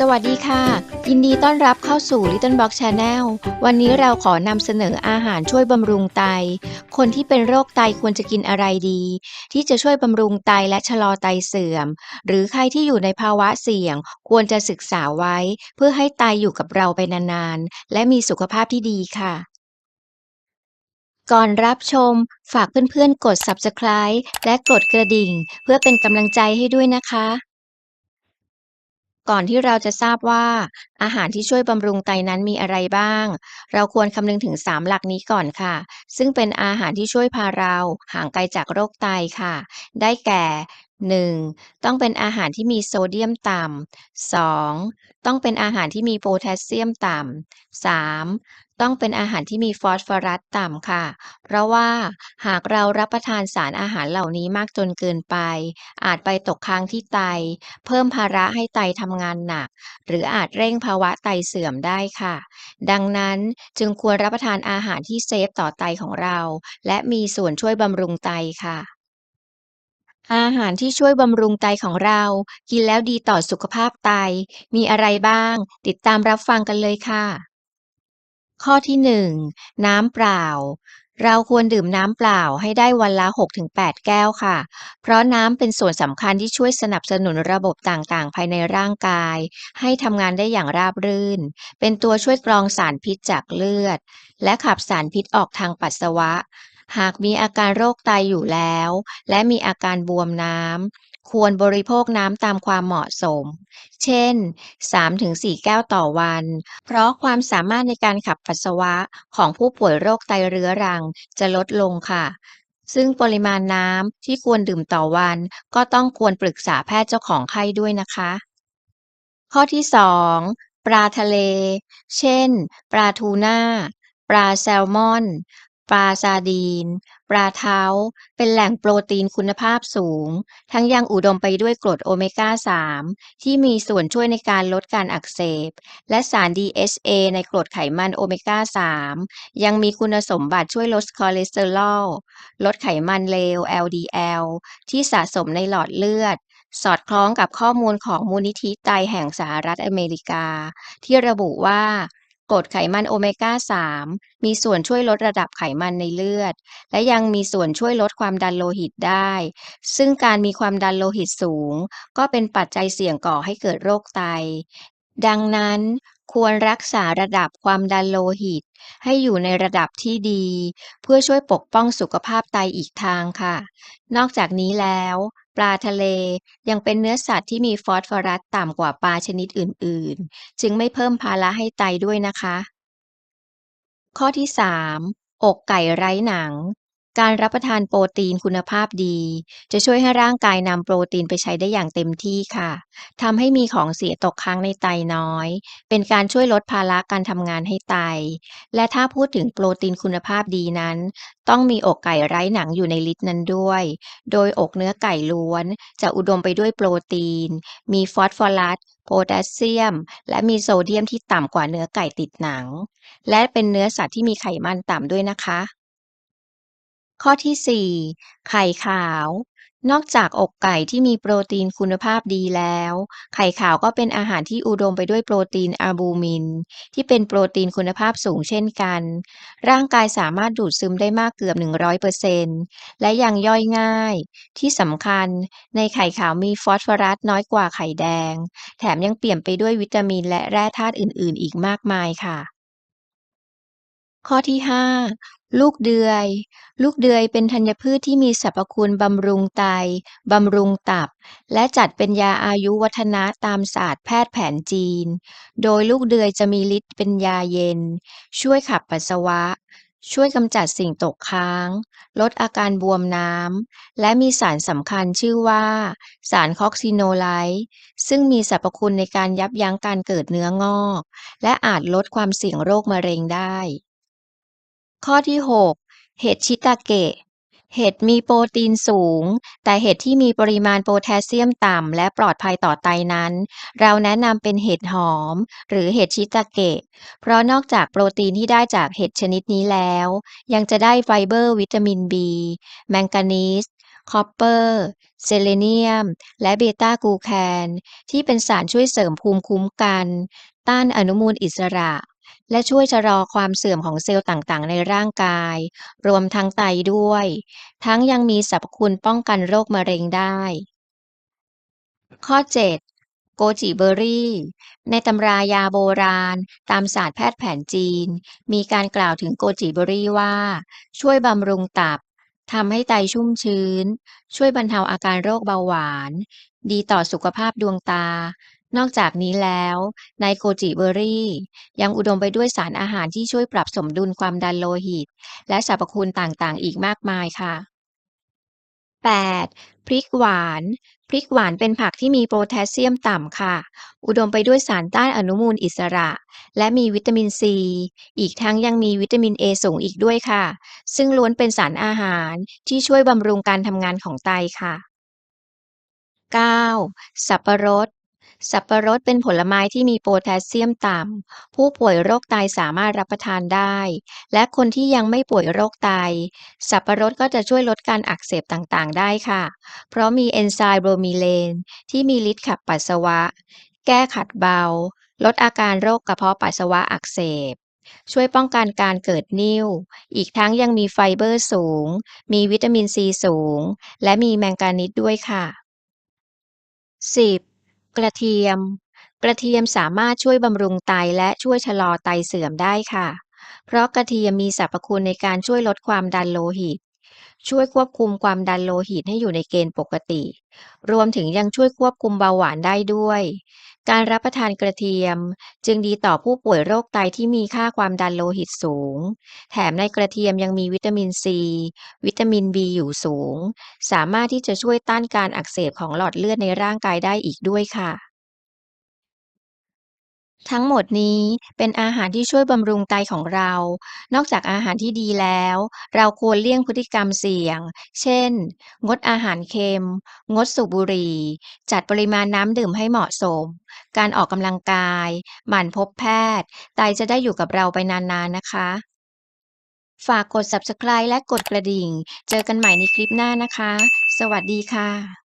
สวัสดีค่ะ ยินดีต้อนรับเข้าสู่ Little Box Channel วันนี้เราขอนำเสนออาหารช่วยบำรุงไต คนที่เป็นโรคไตควรจะกินอะไรดี ที่จะช่วยบำรุงไตและชะลอไตเสื่อม หรือใครที่อยู่ในภาวะเสี่ยง ควรจะศึกษาไว้ เพื่อให้ไตอยู่กับเราไปนานๆ และมีสุขภาพที่ดีค่ะก่อนรับชม ฝากเพื่อนๆ กด Subscribe และกดกระดิ่ง เพื่อเป็นกำลังใจให้ด้วยนะคะ ก่อนที่เราจะทราบว่า อาหารที่ช่วยบำรุงไตนั้นมีอะไรบ้าง เราควรคำนึงถึง 3 หลักนี้ก่อนค่ะ ซึ่งเป็นอาหารที่ช่วยพาเราห่างไกลจากโรคไตค่ะ ได้แก่ 1. ต้องเป็นอาหารที่มีโซเดียมต่ำ 2. ต้องเป็นอาหารที่มีโพแทสเซียมต่ำ 3. ต้องเป็นอาหารที่มีฟอสฟอรัสต่ำค่ะ เพราะว่าหากเรารับประทานสารอาหารเหล่านี้มากจนเกินไป อาจไปตกค้างที่ไต เพิ่มภาระให้ไตทำงานหนัก หรืออาจเร่งภาาวะไตเสื่อมได้ค่ะ ดังนั้นจึงควรรับประทานอาหารที่เซฟต่อไตของเรา และมีส่วนช่วยบำรุงไตค่ะ อาหารที่ช่วยบำรุงไตของเรา กินแล้วดีต่อสุขภาพไต มีอะไรบ้าง ติดตามรับฟังกันเลยค่ะ ข้อที่ 1 น้ำเปล่า เราควรดื่มน้ำเปล่าให้ได้วันละ 6-8 แก้วค่ะ เพราะน้ำเป็นส่วนสำคัญที่ช่วยสนับสนุนระบบต่างๆ ภายในร่างกาย ให้ทำงานได้อย่างราบรื่น เป็นตัวช่วยกรองสารพิษจากเลือด และขับสารพิษออกทางปัสสาวะ หากมีอาการโรคไตอยู่แล้ว และมีอาการบวมน้ำ ควรบริโภคน้ำตามความเหมาะสม เช่น 3-4 แก้วต่อวัน เพราะความสามารถในการขับปัสสาวะของผู้ป่วยโรคไตเรื้อรังจะลดลงค่ะ ซึ่งปริมาณน้ำที่ควรดื่มต่อวัน ก็ต้องควรปรึกษาแพทย์เจ้าของไข้ด้วยนะคะ ข้อที่ 2 ปลาทะเล เช่น ปลาทูน่า ปลาแซลมอน ปลาซาร์ดีน ปลาเท้า เป็นแหล่งโปรตีนคุณภาพสูง ทั้งยังอุดมไปด้วยกรดโอเมก้า 3 ที่มีส่วนช่วยในการลดการอักเสบ และสาร DHA ในกรดไขมันโอเมก้า 3 ยังมีคุณสมบัติช่วยลดคอเลสเตอรอล ลดไขมันเลว LDL ที่สะสมในหลอดเลือด สอดคล้องกับข้อมูลของมูลนิธิไตแห่งสหรัฐอเมริกา ที่ระบุว่า กรดไขมันโอเมก้า 3 มีส่วนช่วยลดระดับไขมันในเลือด และยังมีส่วนช่วยลดความดันโลหิตได้ ซึ่งการมีความดันโลหิตสูง ก็เป็นปัจจัยเสี่ยงก่อให้เกิดโรคไต ดังนั้นควรรักษาระดับความดันโลหิต ให้อยู่ในระดับที่ดี เพื่อช่วยปกป้องสุขภาพไตอีกทางค่ะ นอกจากนี้แล้ว ปลาทะเล ยังเป็นเนื้อสัตว์ที่มีฟอสฟอรัสต่ำกว่าปลาชนิดอื่น ๆ จึงไม่เพิ่มภาระให้ไตด้วยนะคะ ข้อที่ 3 อกไก่ไร้หนัง การรับประทานโปรตีนคุณภาพดี จะช่วยให้ร่างกายนำโปรตีนไปใช้ได้อย่างเต็มที่ค่ะทำให้มีของเสียตกค้างในไตน้อย เป็นการช่วยลดภาระการทำงานให้ไต และถ้าพูดถึงโปรตีนคุณภาพดีนั้น ต้องมีอกไก่ไร้หนังอยู่ในลิสต์นั้นด้วย โดยอกเนื้อไก่ล้วน จะอุดมไปด้วยโปรตีน มีฟอสฟอรัสโพแทสเซียม และมีโซเดียมที่ต่ำกว่าเนื้อไก่ติดหนัง และเป็นเนื้อสัตว์ที่มีไขมันต่ำด้วยนะคะ ข้อที่ 4 ไข่ขาว นอกจากอกไก่ที่มีโปรตีนคุณภาพดีแล้ว ไข่ขาวก็เป็นอาหารที่อุดมไปด้วยโปรตีนอัลบูมิน ที่เป็นโปรตีนคุณภาพสูงเช่นกัน ร่างกายสามารถดูดซึมได้มากเกือบ 100%และยังย่อยง่าย ที่สำคัญ ในไข่ขาวมีฟอสฟอรัสน้อยกว่าไข่แดง แถมยังเปี่ยมไปด้วยวิตามินและแร่ธาตุอื่น ๆ อีกมากมายค่ะ ข้อที่ 5 ลูกเดือย ลูกเดือยเป็นธัญพืชที่มีสรรพคุณบำรุงไต บำรุงตับ และจัดเป็นยาอายุวัฒนะตามศาสตร์แพทย์แผนจีน โดยลูกเดือยจะมีฤทธิ์เป็นยาเย็น ช่วยขับปัสสาวะ ช่วยกำจัดสิ่งตกค้าง ลดอาการบวมน้ำ และมีสารสำคัญชื่อว่า สารคอกซิโนไลต์ซึ่งมีสรรพคุณในการยับยั้งการเกิดเนื้องอก และอาจลดความเสี่ยงโรคมะเร็งได้ ข้อที่ 6 เห็ดชิตาเกะ เห็ดมีโปรตีนสูง แต่เห็ดที่มีปริมาณโพแทสเซียมต่ำ และปลอดภัยต่อไตนั้น เราแนะนำเป็นเห็ดหอม หรือเห็ดชิตาเกะ เพราะนอกจากโปรตีนที่ได้จากเห็ดชนิดนี้แล้ว ยังจะได้ไฟเบอร์วิตามิน B แมงกานีสคอปเปอร์ เซเลเนียม และเบต้ากูแคน ที่เป็นสารช่วยเสริมภูมิคุ้มกัน ต้านอนุมูลอิสระ และช่วยชะลอความเสื่อมของเซลล์ต่างๆ ในร่างกาย รวมทั้งไตด้วย ทั้งยังมีสรรพคุณป้องกันโรคมะเร็งได้ ข้อ 7 โกจิเบอรี่ ในตำรายาโบราณ ตามศาสตร์แพทย์แผนจีน มีการกล่าวถึงโกจิเบอรี่ว่า ช่วยบำรุงตับทำให้ไตชุ่มชื้น ช่วยบรรเทาอาการโรคเบาหวาน ดีต่อสุขภาพดวงตา นอกจากนี้แล้วในโกจิเบอร์รี่ ยังอุดมไปด้วยสารอาหารที่ช่วยปรับสมดุลความดันโลหิต และสรรพคุณต่างๆ อีกมากมายค่ะ 8. พริกหวาน พริกหวานเป็นผักที่มีโพแทสเซียมต่ำค่ะ อุดมไปด้วยสารต้านอนุมูลอิสระ และมีวิตามินซี อีกทั้งยังมีวิตามินเอสูงอีกด้วยค่ะ ซึ่งล้วนเป็นสารอาหารที่ช่วยบำรุงการทำงานของไตค่ะ 9. สับปะรด สับปะรดเป็นผลไม้ที่มีโพแทสเซียมต่ำ ผู้ป่วยโรคไตสามารถรับประทานได้ และคนที่ยังไม่ป่วยโรคไต สับปะรดก็จะช่วยลดการอักเสบต่างๆ ได้ค่ะ เพราะมีเอนไซม์โบรมีเลน ที่มีฤทธิ์ขับปัสสาวะ แก้ขัดเบา ลดอาการโรคกระเพาะปัสสาวะอักเสบ ช่วยป้องกันการเกิดนิ่ว อีกทั้งยังมีไฟเบอร์สูง มีวิตามินซีสูง และมีแมงกานีสด้วยค่ะ 10. กระเทียม กระเทียมสามารถช่วยบำรุงไตและช่วยชะลอไตเสื่อมได้ค่ะ เพราะกระเทียมมีสรรพคุณในการช่วยลดความดันโลหิต ช่วยควบคุมความดันโลหิตให้อยู่ในเกณฑ์ปกติ รวมถึงยังช่วยควบคุมเบาหวานได้ด้วย การรับประทานกระเทียมจึงดีต่อผู้ป่วยโรคไตที่มีค่าความดันโลหิตสูง แถมในกระเทียมยังมีวิตามินซี วิตามินบีอยู่สูง สามารถที่จะช่วยต้านการอักเสบของหลอดเลือดในร่างกายได้อีกด้วยค่ะ ทั้งหมดนี้เป็นอาหารที่ช่วยบำรุงไตของเรา นอกจากอาหารที่ดีแล้ว เราควรเลี่ยงพฤติกรรมเสี่ยง เช่น งดอาหารเค็ม งดสูบบุหรี่ จัดปริมาณน้ำดื่มให้เหมาะสม การออกกำลังกาย หมั่นพบแพทย์ ไตจะได้อยู่กับเราไปนานๆนะคะ ฝากกด Subscribe และกดกระดิ่ง เจอกันใหม่ในคลิปหน้านะคะ สวัสดีค่ะ